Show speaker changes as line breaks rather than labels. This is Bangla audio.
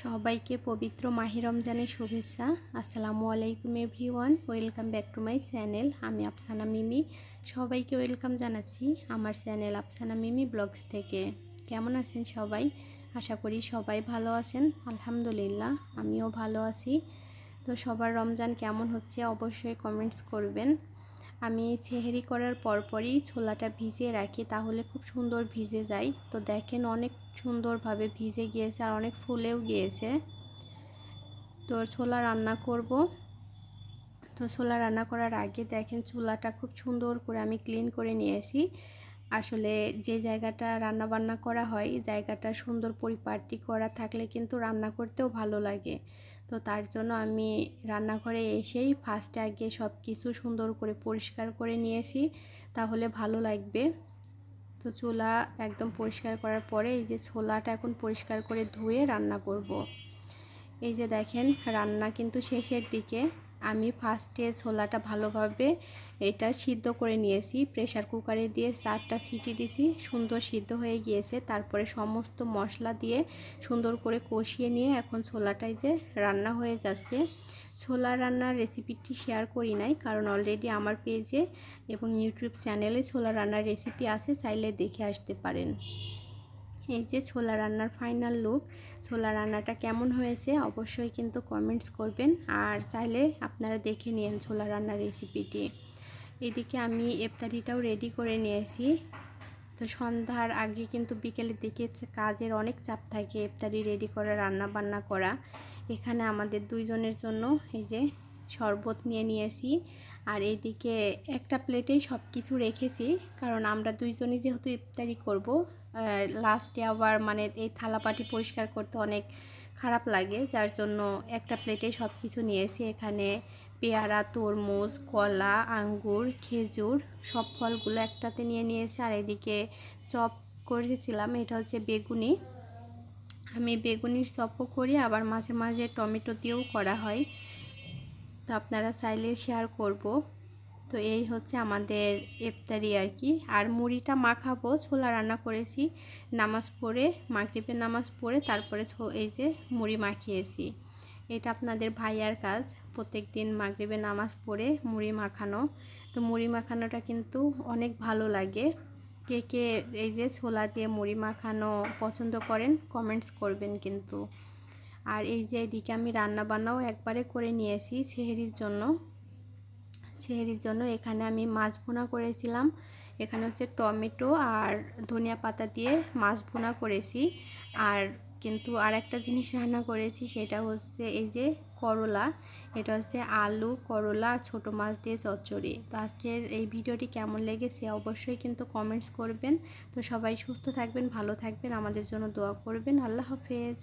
সবাইকে পবিত্র মাহি রমজানের শুভেচ্ছা। আসসালামু আলাইকুম everyone, welcome back to my channel. আমি আফসানা মিমি। সবাইকে ওয়েলকাম জানাচ্ছি আমার চ্যানেল আফসানা মিমি ব্লগস থেকে। কেমন আছেন সবাই? আশা করি সবাই ভালো আছেন। আলহামদুলিল্লাহ, আমিও ভালো আছি। তো সবার রমজান কেমন হচ্ছে অবশ্যই কমেন্টস করবেন। আমি সেহেরি করার পরপরই ছোলাটা ভিজিয়ে রাখি, তাহলে খুব সুন্দর ভিজে যায়। তো দেখেন অনেক সুন্দরভাবে ভিজে গিয়েছে আর অনেক ফুলেও গিয়েছে। তো ছোলা রান্না করব। তো ছোলা রান্না করার আগে দেখেন চুলাটা খুব সুন্দর করে আমি ক্লিন করে নিয়েছি। আসলে যে জায়গাটা রান্না বান্না করা হয়, জায়গাটা সুন্দর পরিপাটি করা থাকলে কিন্তু রান্না করতেও ভালো লাগে। তো তার জন্য আমি রান্নাঘরে এসেই ফার্স্টে আগে সব কিছু সুন্দর করে পরিষ্কার করে নিয়েছি, তাহলে ভালো লাগবে তো চুলা একদম পরিষ্কার করার পরে এই যে ছোলাটা এখন পরিষ্কার করে ধুয়ে রান্না করব। এই যে দেখেন, রান্না কিন্তু শেষের দিকে আমি ফার্স্টে ছোলাটা ভালোভাবে এটা সিদ্ধ করে নিয়েছি। প্রেশার কুকারে দিয়ে চারটা সিটি দিছি, সুন্দর সিদ্ধ হয়ে গিয়েছে। তারপরে সমস্ত মশলা দিয়ে সুন্দর করে কষিয়ে নিয়ে এখন ছোলাটাই যে রান্না হয়ে যাচ্ছে। ছোলা রান্নার রেসিপিটি শেয়ার করি নাই, কারণ অলরেডি আমার পেজে এবং ইউটিউব চ্যানেলে ছোলা রান্নার রেসিপি আছে, চাইলে দেখে আসতে পারেন। এই যে ছোলা রান্নার ফাইনাল লুক ছোলা রান্নাটা কেমন হয়েছে অবশ্যই কিন্তু কমেন্টস করবেন। আর চাইলে আপনারা দেখে নিন ছোলা রান্নার রেসিপিটি এদিকে আমি ইফতারিটাও রেডি করে নিয়েছি। তো সন্ধ্যার আগে কিন্তু বিকেলের দিকে কাজের অনেক চাপ থাকে ইফতারি রেডি করা রান্না বান্না করা। এখানে আমাদের দুইজনের জন্য এই যে শরবত নিয়ে নিয়েছি। আর এইদিকে একটা প্লেটেই সব কিছু রেখেছি। কারণ আমরা দুইজনই যেহেতু ইফতারি করব লাস্টে আবার মানে এই থালাপাটি পরিষ্কার করতে অনেক খারাপ লাগে। যার জন্য একটা প্লেটে সব কিছু নিয়েছি। এখানে পেয়ারা, তরমুজ, কলা, আঙ্গুর, খেজুর, সব ফলগুলো একটাতে নিয়ে নিয়েছি। আর এদিকে চপ করেছিলাম, এটা হচ্ছে বেগুনি। আমি বেগুনির চপও করি, আবার মাঝে মাঝে টমেটো দিয়েও করা হয়। তো আপনারা চাইলে শেয়ার করব। তো এই হচ্ছে আমাদের ইফতারি আর কি। আর মুড়িটা মাখাবো, ছোলা রান্না করেছি, নামাজ পড়ে, মাগরিবের নামাজ পড়ে, তারপরে এই যে মুড়ি মাখিয়েছি। এটা আপনাদের ভাইয়ার কাজ প্রত্যেক দিন মাগরিবের নামাজ পড়ে মুড়ি মাখানো। তো মুড়ি মাখানোটা কিন্তু অনেক ভালো লাগে। কে কে এই যে ছোলা দিয়ে মুড়ি মাখানো পছন্দ করেন কমেন্টস করবেন কিন্তু। আর এই যে এদিকে আমি রান্না বান্নাও একবারে করে নিয়েছি সেহেরির জন্য। সেহেরির জন্য এখানে আমি মাছ ভুনা করেছিলাম। এখানে হচ্ছে টমেটো আর ধনিয়া পাতা দিয়ে মাছ ভুনা করেছি। আর কিন্তু আর একটা জিনিস রান্না করেছি সেটা হচ্ছে এই যে করলা। এটা হচ্ছে আলু, করলা, ছোট মাছ দিয়ে চচ্চড়ি। তো আজকের এই ভিডিওটি কেমন লেগেছে অবশ্যই কিন্তু কমেন্টস করবেন। তো সবাই সুস্থ থাকবেন, ভালো থাকবেন, আমাদের জন্য দোয়া করবেন। আল্লাহ হাফেজ।